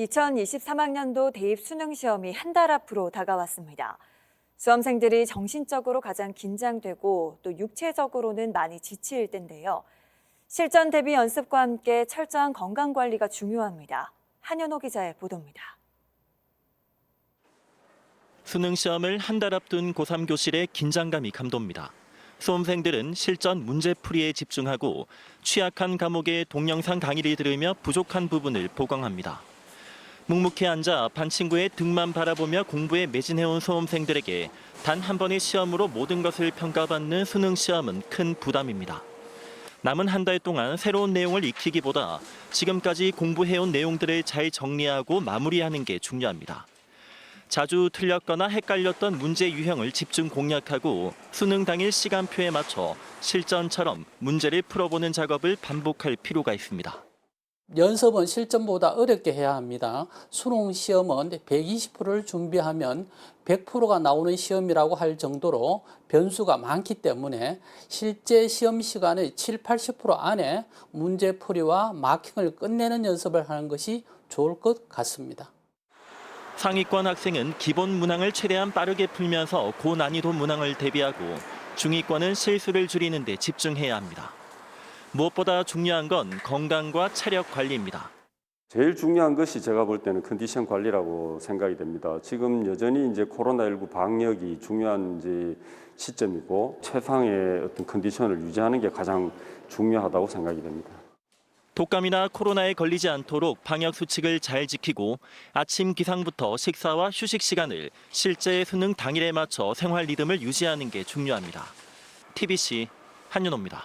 2023학년도 대입 수능 시험이 한 달 앞으로 다가왔습니다. 수험생들이 정신적으로 가장 긴장되고 또 육체적으로는 많이 지칠 때인데요. 실전 대비 연습과 함께 철저한 건강 관리가 중요합니다. 한현호 기자의 보도입니다. 수능 시험을 한 달 앞둔 고3 교실의 긴장감이 감돕니다. 수험생들은 실전 문제풀이에 집중하고 취약한 과목의 동영상 강의를 들으며 부족한 부분을 보강합니다. 묵묵히 앉아 반 친구의 등만 바라보며 공부에 매진해온 수험생들에게 단 한 번의 시험으로 모든 것을 평가받는 수능 시험은 큰 부담입니다. 남은 한 달 동안 새로운 내용을 익히기보다 지금까지 공부해온 내용들을 잘 정리하고 마무리하는 게 중요합니다. 자주 틀렸거나 헷갈렸던 문제 유형을 집중 공략하고 수능 당일 시간표에 맞춰 실전처럼 문제를 풀어보는 작업을 반복할 필요가 있습니다. 연습은 실전보다 어렵게 해야 합니다. 수능 시험은 120%를 준비하면 100%가 나오는 시험이라고 할 정도로 변수가 많기 때문에 실제 시험 시간의 7, 80% 안에 문제풀이와 마킹을 끝내는 연습을 하는 것이 좋을 것 같습니다. 상위권 학생은 기본 문항을 최대한 빠르게 풀면서 고난이도 문항을 대비하고 중위권은 실수를 줄이는 데 집중해야 합니다. 무엇보다 중요한 건 건강과 체력 관리입니다. 제일 중요한 것이 제가 볼 때는 컨디션 관리라고 생각이 됩니다. 지금 여전히 이제 코로나19 방역이 중요한 이제 시점이고 최상의 어떤 컨디션을 유지하는 게 가장 중요하다고 생각이 됩니다. 독감이나 코로나에 걸리지 않도록 방역 수칙을 잘 지키고 아침 기상부터 식사와 휴식 시간을 실제 수능 당일에 맞춰 생활 리듬을 유지하는 게 중요합니다. TBC 한윤호입니다.